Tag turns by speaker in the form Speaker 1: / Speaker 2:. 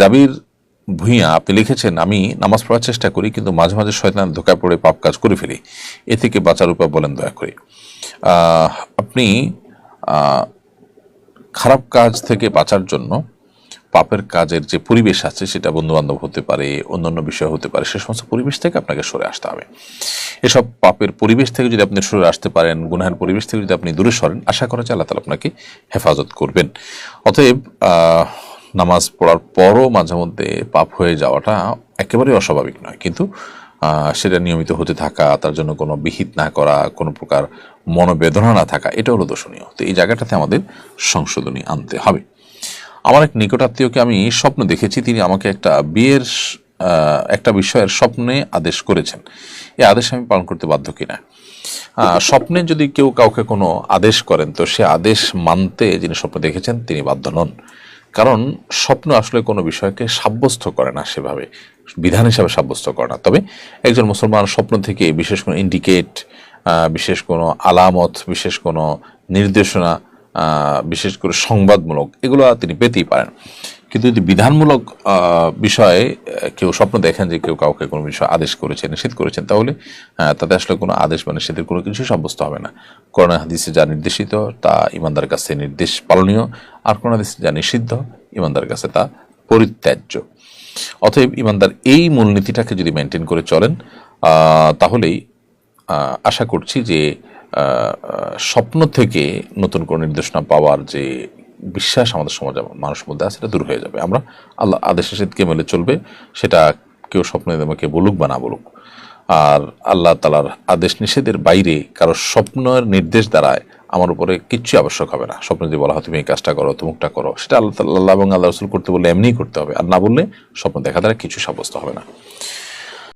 Speaker 1: জাবির ভূঁইয়া, আপনি লিখেছেন, আমি নামাজ পড়ার চেষ্টা করি, কিন্তু মাঝে মাঝে শয়তান ধোকায় পড়ে পাপ কাজ করে ফেলি। এ থেকে বাঁচার উপায় বলেন দয়া করে। আপনি খারাপ কাজ থেকে বাঁচার জন্য পাপের কাজের যে পরিবেশ আছে, সেটা বন্ধু বান্ধব হতে পারে, অন্যান্য বিষয় হতে পারে, সে সমস্ত পরিবেশ থেকে আপনাকে সরে আসতে হবে। এসব পাপের পরিবেশ থেকে যদি আপনি সরে আসতে পারেন, গুনাহের পরিবেশ থেকে যদি আপনি দূরে সরেন, আশা করা যায় আল্লাহ তালা আপনাকে হেফাজত করবেন। অতএব নামাজ পড়ার পরও মাঝে মধ্যে পাপ হয়ে যাওয়াটা একেবারেই অস্বাভাবিক নয়। কিন্তু সেটা নিয়মিত হতে থাকা, তার জন্য কোনো বিহিত না করা, কোনো প্রকার মনোবেদনা না থাকা, এটা হলো দর্শনীয়। তো এই জায়গাটাতে আমাদের সংশোধনী আনতে হবে। আমার এক নিকটাত্মীয়কে আমি স্বপ্ন দেখেছি, তিনি আমাকে একটা বিয়ের একটা বিষয়ের স্বপ্নে আদেশ করেছেন। এই আদেশ আমি পালন করতে বাধ্য কিনা? স্বপ্নে যদি কেউ কাউকে কোনো আদেশ করেন, তো সে আদেশ মানতে যিনি স্বপ্ন দেখেছেন, তিনি বাধ্য নন। কারণ স্বপ্ন আসলে কোনো বিষয়কে সাব্যস্ত করে না সেভাবে। বিধান হিসাবে সাব্যস্ত করে না। তবে একজন মুসলমান স্বপ্ন থেকে বিশেষ কোনো ইন্ডিকেট বিশেষ কোনো আলামত, বিশেষ কোনো নির্দেশনা বিশেষ করে সংবাদমূলক এগুলো তিনি পেতেই পারেন। কিন্তু যদি বিধানমূলক বিষয়ে কেউ স্বপ্ন দেখেন যে কেউ কাউকে কোনো বিষয় আদেশ করেছেন নিষেধ করেছেন, তাহলে তাতে আসলে কোনো আদেশ বা নিষেধের কোনো কিছু সাব্যস্ত হবে না। করোনা হাদিসে যা নির্দেশিত, তা ইমানদার কাছে নির্দেশ পালনীয়, আর করোনা হাদিসে যা নিষিদ্ধ ইমানদার কাছে তা পরিত্যাজ্য। অতএব ইমানদার এই মূলনীতিটাকে যদি মেনটেন করে চলেন তাহলেই আশা করছি যে স্বপ্ন থেকে নতুন কোনো নির্দেশনা পাওয়ার যে বিশ্বাস আমাদের সমাজে মানুষের মধ্যে আছে, সেটা দূর হয়ে যাবে। আমরা আল্লাহ আদেশ নিষেধকে মেলে চলবে, সেটা কেউ স্বপ্নে আমাকে বলুক বা না বলুক। আর আল্লাহ তালার আদেশ নিষেধের বাইরে কারও স্বপ্নের নির্দেশ দ্বারায় আমার উপরে কিচ্ছু আবশ্যক হবে না। স্বপ্ন যদি বলা হয়, তুমি এই কাজটা করো, তুমুকটা করো। সেটা আল্লাহ তাল্লাহ এবং আল্লাহ রসুল করতে বললে এমনিই করতে হবে। আর না বললে স্বপ্ন দেখা দ্বারা কিছু সাব্যস্ত হবে না।